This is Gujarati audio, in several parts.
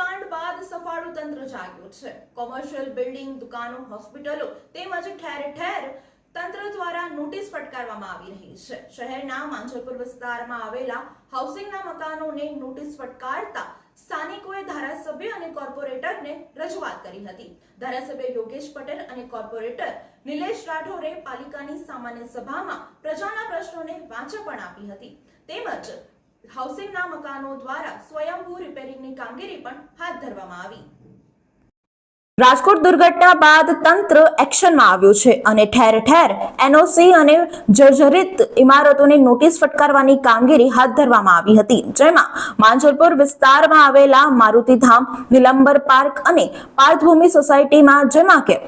કાંડ બાદ સફાળું તંત્ર જાગ્યું છે. કોમર્શિયલ બિલ્ડિંગ દુકાનો હોસ્પિટલો તેમજ ઠેર ઠેર તંત્ર દ્વારા નોટિસ ફટકારવામાં આવી રહી છે. શહેરના માંજલપુર વિસ્તારમાં આવેલા હાઉસિંગના મકાનોને નોટિસ ફટકારતા સ્થાનિકોએ ધારાસભ્ય અને કોર્પોરેટરને રજૂઆત કરી હતી. ધારાસભ્ય યોગેશ પટેલ અને કોર્પોરેટર નિલેશ રાઠોરે પાલિકાની સામાન્ય સભામાં પ્રજાના પ્રશ્નોને વાંચા આપી હતી. તેમજ હાઉસિંગના મકાનો દ્વારા સ્વયંભૂ રિપેરિંગની કામગીરી પણ હાથ ધરવામાં આવી. રાજકોટ દુર્ઘટના બાદ તંત્ર એક્શનમાં આવ્યું છે અને ઠેર ઠેર એનઓસી અને જર્જરિત ઇમારતોને નોટિસ ફટકારવાની કામગીરી હાથ ધરવામાં આવી હતી, જેમાં માંજલપુર વિસ્તારમાં આવેલા મારુતિધામ નિલંબર પાર્ક અને પાર્થભૂમિ સોસાયટીમાં, જેમાં કે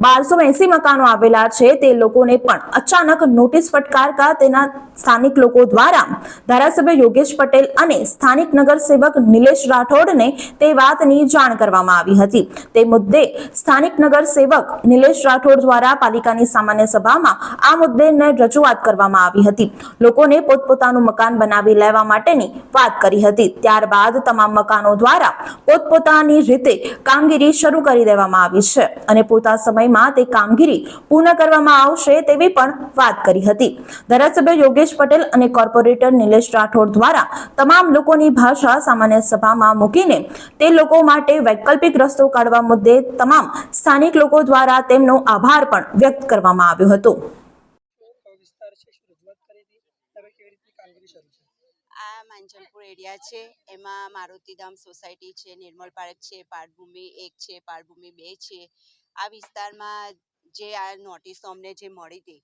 બારસો એસી મકાનો આવેલા છે. તે લોકોને પણ અચાનક નોટિસ ફટકારતા તેના સ્થાનિક લોકો દ્વારા ધારાસભ્ય યોગેશ પટેલ અને સ્થાનિક નગરસેવક નિલેશ રાઠોડને તે વાતની જાણ કરવામાં આવી હતી. તે મુદ્દે સ્થાનિક નગરસેવક નિલેશ રાઠોડ દ્વારા પાલિકાની સામાન્ય સભામાં આ મુદ્દેને રજૂઆત કરવામાં આવી હતી. લોકોને પોતપોતાનું મકાન બનાવી લેવા માટેની વાત કરી હતી. ત્યારબાદ તમામ મકાનો દ્વારા પોતપોતાની રીતે કામગીરી શરૂ કરી દેવામાં આવી છે અને પૂરતા સમયમાં તે કામગીરી પૂર્ણ કરવામાં આવશે તેવી પણ વાત કરી હતી. ધારાસભ્ય યોગેશ પટેલ અને કોર્પોરેટર નિલેશ રાઠોડ દ્વારા તમામ લોકોની ભાષા સામાન્ય સભામાં મૂકીને તે લોકો માટે વૈકલ્પિક રસ્તો કાઢવા મુદ્દે તમામ સ્થાનિક લોકો દ્વારા તેમનો આભાર પણ વ્યક્ત કરવામાં આવ્યો હતો. આ માંજલપુર એરિયા છે. એમાં મારુતિધામ સોસાયટી છે, નિર્મલ પાર્ક છે પાર્ટભૂમિ એક છે પાર્ટભૂમિ બે છે. આ વિસ્તારમાં જે આ નોટિસો અમને જે મળી હતી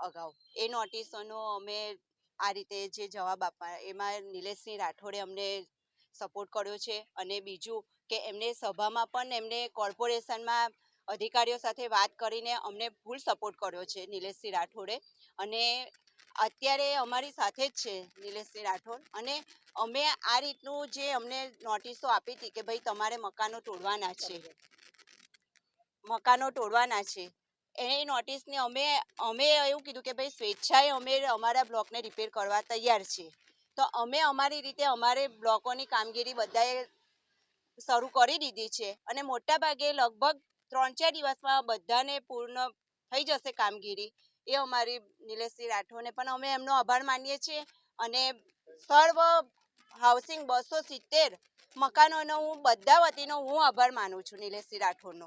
અગાઉ, એ નોટિસોનો અમે આ રીતે જે જવાબ આપવા, એમાં નિલેશસિંહ રાઠોડે અમને સપોર્ટ કર્યો છે અને બીજું કે એમને સભામાં પણ એમને કોર્પોરેશનમાં અધિકારીઓ સાથે વાત કરીને અમને ફૂલ સપોર્ટ કર્યો છે નિલેશસિંહ રાઠોડે અને અત્યારે અમારી સાથે જ છે નિલેશસિંહ રાઠોડ અને અમે આ રીતનું જે અમને નોટિસો આપી હતી કે ભાઈ તમારે મકાનો તોડવાના છે. મકાનો તોડવાના છે. એ નોટિસને અમે અમે એવું કીધું કે ભાઈ, સ્વેચ્છાએ અમે અમારા બ્લોકને રિપેર કરવા તૈયાર છે. તો અમે અમારી રીતે અમારે બ્લોકોની કામગીરી બધાએ શરૂ કરી દીધી છે અને મોટા ભાગે લગભગ ત્રણ ચાર દિવસમાં બધાને પૂર્ણ થઈ જશે કામગીરી. એ અમારી નિલેશસિંહ રાઠોડને પણ અમે એમનો આભાર માનીએ છીએ અને સર્વ હાઉસિંગ બસો સિત્તેર મકાનોનો હું, બધા વતીનો હું આભાર માનું છું નિલેશસિંહ રાઠોડનો.